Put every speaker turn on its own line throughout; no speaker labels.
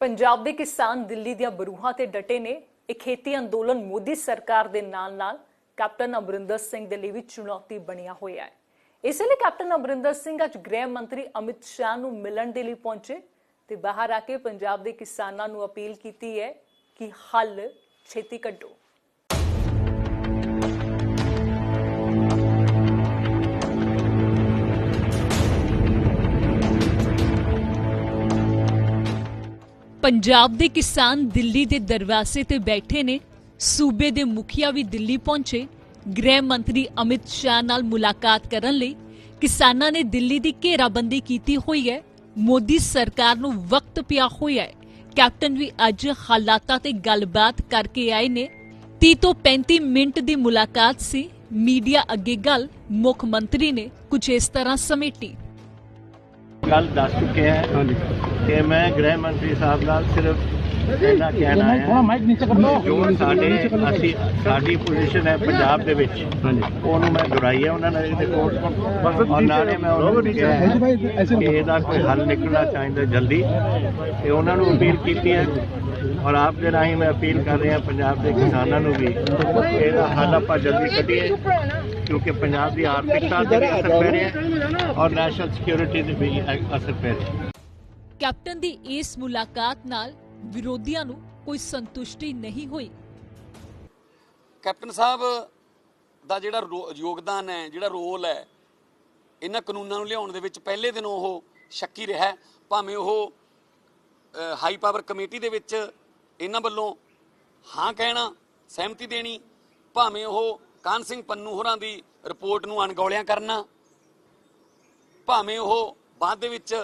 ਪੰਜਾਬ ਦੇ ਕਿਸਾਨ ਦਿੱਲੀ ਦੀਆਂ ਬਰੂਹਾਂ ਤੇ ਡਟੇ ਨੇ। ਇਹ ਖੇਤੀ ਅੰਦੋਲਨ ਮੋਦੀ ਸਰਕਾਰ ਦੇ ਨਾਲ-ਨਾਲ ਕੈਪਟਨ ਅਮਰਿੰਦਰ ਸਿੰਘ ਦੇ ਲਈ ਵੀ ਚੁਣੌਤੀ ਬਣਿਆ ਹੋਇਆ ਹੈ। ਇਸੇ ਲਈ ਕੈਪਟਨ ਅਮਰਿੰਦਰ ਸਿੰਘ ਅੱਜ ਗ੍ਰਹਿ ਮੰਤਰੀ ਅਮਿਤ ਸ਼ਾਹ ਨੂੰ ਮਿਲਣ ਦੇ ਲਈ ਪਹੁੰਚੇ ਤੇ ਬਾਹਰ ਆ ਕੇ ਪੰਜਾਬ ਦੇ ਕਿਸਾਨਾਂ ਨੂੰ ਅਪੀਲ ਕੀਤੀ ਹੈ ਕਿ ਹੱਲ ਛੇਤੀ ਕੱਢੋ। ਪੰਜਾਬ ਦੇ ਕਿਸਾਨ ਦਿੱਲੀ ਦੇ ਦਰਵਾਜ਼ੇ ਤੇ ਬੈਠੇ ਨੇ। ਸੂਬੇ ਦੇ ਮੁਖੀਆ ਵੀ ਦਿੱਲੀ ਪਹੁੰਚੇ। ਗ੍ਰਹਿ ਮੰਤਰੀ ਅਮਿਤ ਸ਼ਾਹ ਨਾਲ ਮੁਲਾਕਾਤ ਕਰਨ ਲਈ ਕਿਸਾਨਾਂ ਨੇ ਦਿੱਲੀ ਦੀ ਘੇਰਾਬੰਦੀ ਕੀਤੀ ਹੋਈ ਹੈ। ਮੋਦੀ ਸਰਕਾਰ ਨੂੰ ਵਕਤ ਪਿਆ ਹੋਇਆ ਹੈ। ਕੈਪਟਨ ਵੀ ਅੱਜ ਹਾਲਾਤਾਂ ਤੇ ਗੱਲਬਾਤ ਕਰਕੇ ਆਏ ਨੇ। 30 ਤੋਂ 35 ਮਿੰਟ ਦੀ ਮੁਲਾਕਾਤ ਸੀ। ਮੀਡੀਆ ਅੱਗੇ ਗੱਲ ਮੁੱਖ ਮੰਤਰੀ ਨੇ। ਕੁਝ ਇਸ ਤਰ੍ਹਾਂ ਸਮੇਟੀ।
ਕੱਲ ਦੱਸ ਚੁੱਕੇ ਹੈ ਕਿ ਮੈਂ ਗ੍ਰਹਿ ਮੰਤਰੀ ਸਾਹਿਬ ਨਾਲ ਸਿਰਫ ਇਹਨਾਂ ਕਹਿਣਾ ਹੈ
ਮਾਈਕ ਨੀਚੇ ਕਰ ਲਓ।
ਜੋ ਸਾਡੇ ਅਸੀਂ ਸਾਡੀ ਪੋਜੀਸ਼ਨ ਹੈ ਪੰਜਾਬ ਦੇ ਵਿੱਚ। ਉਹਨੂੰ ਮੈਂ ਦੁਹਰਾਈ ਹੈ ਉਹਨਾਂ ਨੇ ਇਹਦੇ ਕੋਲ ਔਰ ਨਾਲੇ ਮੈਂ ਉਹਨਾਂ ਨੂੰ ਕਿਹਾ ਹੈ ਕਿ ਇਹਦਾ ਕੋਈ ਹੱਲ ਨਿਕਲਣਾ ਚਾਹੀਦਾ ਜਲਦੀ। ਤੇ ਉਹਨਾਂ ਨੂੰ ਅਪੀਲ ਕੀਤੀ ਹੈ। ਔਰ ਆਪ ਦੇ ਰਾਹੀਂ ਮੈਂ ਅਪੀਲ ਕਰ ਰਿਹਾ ਪੰਜਾਬ ਦੇ ਕਿਸਾਨਾਂ ਨੂੰ ਵੀ ਇਹਦਾ ਹੱਲ ਆਪਾਂ ਜਲਦੀ ਕੱਢੀਏ। ਕਿਉਂਕਿ ਪੰਜਾਬ ਦੀ ਆਰਥਿਕਤਾ ਤੇ ਵੀ ਅਸਰ ਪੈ ਰਿਹਾ ਹੈ ਔਰ ਨੈਸ਼ਨਲ ਸਿਕਿਉਰਿਟੀ ਤੇ ਵੀ ਅਸਰ ਪੈ ਰਿਹਾ ਹੈ
ਕੈਪਟਨ ਦੀ ਇਸ ਮੁਲਾਕਾਤ ਨਾਲ ਵਿਰੋਧੀਆਂ ਨੂੰ ਕੋਈ ਸੰਤੁਸ਼ਟੀ ਨਹੀਂ ਹੋਈ
ਕੈਪਟਨ ਸਾਹਿਬ ਦਾ ਜਿਹੜਾ ਯੋਗਦਾਨ ਹੈ ਜਿਹੜਾ ਰੋਲ ਹੈ ਇਹਨਾਂ ਕਾਨੂੰਨਾਂ ਨੂੰ ਲਿਆਉਣ ਦੇ ਵਿੱਚ ਪਹਿਲੇ ਦਿਨੋਂ ਉਹ ਸ਼ੱਕੀ ਰਿਹਾ। ਭਾਵੇਂ ਉਹ ਹਾਈ ਪਾਵਰ ਕਮੇਟੀ ਦੇ ਵਿੱਚ ਇਹਨਾਂ ਵੱਲੋਂ ਹਾਂ ਕਹਿਣਾ ਸਹਿਮਤੀ ਦੇਣੀ ਭਾਵੇਂ ਉਹ ਕਾਨ ਸਿੰਘ ਪੰਨੂ ਹੋਰਾਂ ਦੀ ਰਿਪੋਰਟ ਨੂੰ ਅਣਗੌਲਿਆਂ ਕਰਨਾ, ਭਾਵੇਂ ਉਹ ਬਾਅਦ ਦੇ ਵਿੱਚ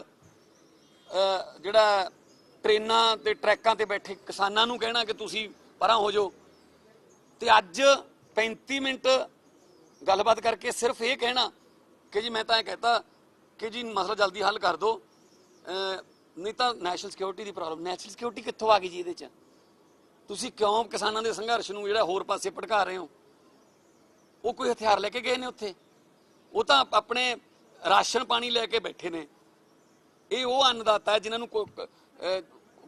ਜਿਹੜਾ ਟ੍ਰੇਨਾਂ ਤੇ ਟਰੈਕਾਂ ਤੇ ਬੈਠੇ ਕਿਸਾਨਾਂ ਨੂੰ ਕਹਿਣਾ ਕਿ ਤੁਸੀਂ ਪਰਾਂ ਹੋ ਜਾਓ। ਤੇ ਅੱਜ 35 ਮਿੰਟ ਗੱਲਬਾਤ ਕਰਕੇ ਸਿਰਫ ਇਹ ਕਹਿਣਾ ਕਿ ਜੀ ਮੈਂ ਤਾਂ ਇਹ ਕਹਤਾ ਕਿ ਜੀ ਮਸਲਾ ਜਲਦੀ ਹੱਲ ਕਰ ਦਿਓ। ਨਹੀਂ ਤਾਂ ਨੈਸ਼ਨਲ ਸਿਕਿਉਰਿਟੀ ਦੀ ਪ੍ਰੋਬਲਮ ਨੈਸ਼ਨਲ ਸਿਕਿਉਰਿਟੀ ਕਿੱਥੋਂ ਆ ਗਈ ਜੀ ਇਹਦੇ 'ਚ? ਤੁਸੀਂ ਕਿਉਂ ਕਿਸਾਨਾਂ ਦੇ ਸੰਘਰਸ਼ ਨੂੰ ਜਿਹੜਾ ਹੋਰ ਪਾਸੇ ਭੜਕਾ ਰਹੇ ਹੋ? ਉਹ ਕੋਈ ਹਥਿਆਰ ਲੈ ਕੇ ਗਏ ਨੇ ਉੱਥੇ? ਉਹ ਤਾਂ ਆਪਣੇ ਰਾਸ਼ਨ ਪਾਣੀ ਲੈ ਕੇ ਬੈਠੇ ਨੇ। ਇਹ ਉਹ ਅੰਨਦਾਤਾ ਹੈ ਜਿਨ੍ਹਾਂ ਨੂੰ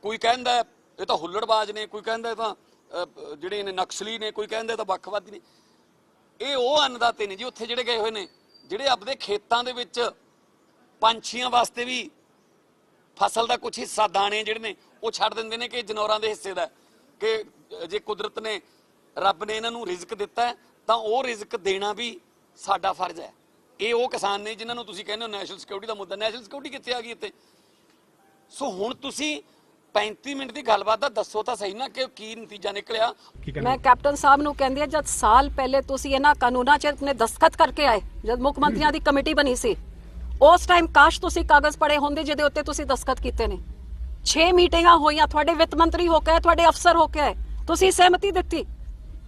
ਕੋਈ ਕਹਿੰਦਾ ਇਹ ਤਾਂ ਹੁੱਲੜਬਾਜ਼ ਨੇ, ਕੋਈ ਕਹਿੰਦਾ ਇਹ ਤਾਂ ਜਿਹੜੇ ਨੇ ਨਕਸਲੀ ਨੇ, ਕੋਈ ਕਹਿੰਦਾ ਤਾਂ ਵੱਖਵਾਦੀ ਨੇ। ਇਹ ਉਹ ਅੰਨਦਾਤੇ ਨੇ ਜੀ ਉੱਥੇ ਜਿਹੜੇ ਗਏ ਹੋਏ ਨੇ, ਜਿਹੜੇ ਆਪਦੇ ਖੇਤਾਂ ਦੇ ਵਿੱਚ ਪੰਛੀਆਂ ਵਾਸਤੇ ਵੀ ਫਸਲ ਦਾ ਕੁਝ ਹਿੱਸਾ, ਦਾਣੇ ਜਿਹੜੇ ਨੇ, ਉਹ ਛੱਡ ਦਿੰਦੇ ਨੇ ਕਿ ਜਨੌਰਾਂ ਦੇ ਹਿੱਸੇ ਦਾ ਕਿ ਜੇ ਕੁਦਰਤ ਨੇ, ਰੱਬ ਨੇ ਇਹਨਾਂ ਨੂੰ ਰਿਜ਼ਕ ਦਿੱਤਾ ਤਾਂ ਉਹ ਰਿਜ਼ਕ ਦੇਣਾ ਵੀ ਸਾਡਾ ਫਰਜ਼ ਹੈ। ਇਹ ਉਹ ਕਿਸਾਨ ਨੇ ਜਿਨ੍ਹਾਂ ਨੂੰ ਤੁਸੀਂ ਕਹਿੰਦੇ ਹੋ ਨੈਸ਼ਨਲ ਸਿਕਿਉਰਿਟੀ ਦਾ ਮੁੱਦਾ। ਨੈਸ਼ਨਲ ਸਿਕਿਉਰਿਟੀ ਕਿੱਥੇ ਆ ਗਈ ਇੱਥੇ? ਸੋ ਹੁਣ ਤੁਸੀਂ 35 ਮਿੰਟ ਦੀ ਗੱਲਬਾਤ ਦਾ ਦੱਸੋ ਤਾਂ ਸਹੀ ਨਾ ਕਿ ਕੀ ਨਤੀਜਾ ਨਿਕਲਿਆ।
ਮੈਂ ਕੈਪਟਨ ਸਾਹਿਬ ਨੂੰ ਕਹਿੰਦੀ ਹਾਂ ਜਦ ਸਾਲ ਪਹਿਲੇ ਤੁਸੀਂ ਇਹਨਾਂ ਕਾਨੂੰਨਾਂ 'ਚ ਆਪਣੇ ਦਸਖਤ ਕਰਕੇ ਆਏ ਜਦ ਮੁੱਖ ਮੰਤਰੀਆਂ ਦੀ ਕਮੇਟੀ ਬਣੀ ਸੀ ਉਸ ਟਾਈਮ ਕਾਸ਼ ਤੁਸੀਂ ਕਾਗਜ਼ ਪੜੇ ਹੁੰਦੇ ਜਿਹਦੇ ਉੱਤੇ ਤੁਸੀਂ ਦਸਖਤ ਕੀਤੇ ਨੇ। 6 ਮੀਟਿੰਗਾਂ ਹੋਈਆਂ ਤੁਹਾਡੇ ਵਿੱਤ ਮੰਤਰੀ ਹੋ ਕੇ ਆਏ, ਤੁਹਾਡੇ ਅਫਸਰ ਹੋ ਕੇ ਆਏ ਤੁਸੀਂ ਸਹਿਮਤੀ ਦਿੱਤੀ।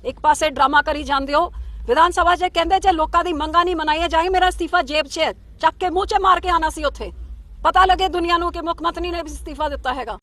ਇੱਕ ਪਾਸੇ ਡਰਾਮਾ ਕਰੀ ਜਾਂਦੇ ਹੋ। ਵਿਧਾਨ ਸਭਾ 'ਚ ਕਹਿੰਦੇ ਜੇ ਲੋਕਾਂ ਦੀ ਮੰਗਾਂ ਨਹੀਂ ਮਨਾਈਆਂ ਜਾਏ ਮੇਰਾ ਅਸਤੀਫਾ ਜੇਬ 'ਚ ਚੱਕ ਕੇ ਮੂੰਹ 'ਚ ਮਾਰ ਕੇ ਆਣਾ ਸੀ ਉੱਥੇ। ਪਤਾ ਲੱਗੇ ਦੁਨੀਆ ਨੂੰ ਕਿ ਮੁੱਖ ਮੰਤਰੀ ਨੇ ਵੀ ਅਸਤੀਫਾ ਦਿੱਤਾ ਹੈਗਾ।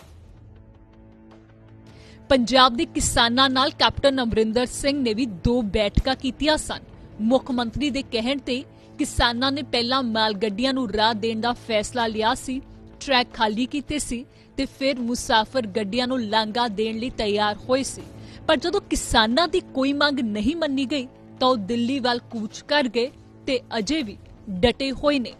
ਪੰਜਾਬ ਦੇ ਕਿਸਾਨਾਂ ਨਾਲ ਕੈਪਟਨ ਅਮਰਿੰਦਰ ਸਿੰਘ ਨੇ ਵੀ ਦੋ ਬੈਠਕਾਂ ਕੀਤੀਆਂ ਸਨ। ਮੁੱਖ ਮੰਤਰੀ ਦੇ ਕਹਿਣ ਤੇ ਕਿਸਾਨਾਂ ਨੇ ਪਹਿਲਾਂ ਮਾਲ ਗੱਡੀਆਂ ਨੂੰ ਰਾਹ ਦੇਣ ਦਾ ਫੈਸਲਾ ਲਿਆ ਸੀ, ਟਰੈਕ ਖਾਲੀ ਕੀਤੇ ਸੀ ਤੇ ਫਿਰ ਮੁਸਾਫਰ ਗੱਡੀਆਂ ਨੂੰ ਲਾਂਘਾ ਦੇਣ ਲਈ ਤਿਆਰ ਹੋਏ ਸੀ। ਪਰ ਜਦੋਂ ਕਿਸਾਨਾਂ ਦੀ ਕੋਈ ਮੰਗ ਨਹੀਂ ਮੰਨੀ ਗਈ, ਤਾਂ ਉਹ ਦਿੱਲੀ ਵੱਲ ਕੂਚ ਕਰ ਗਏ ਤੇ ਅਜੇ ਵੀ ਡਟੇ ਹੋਏ ਨੇ।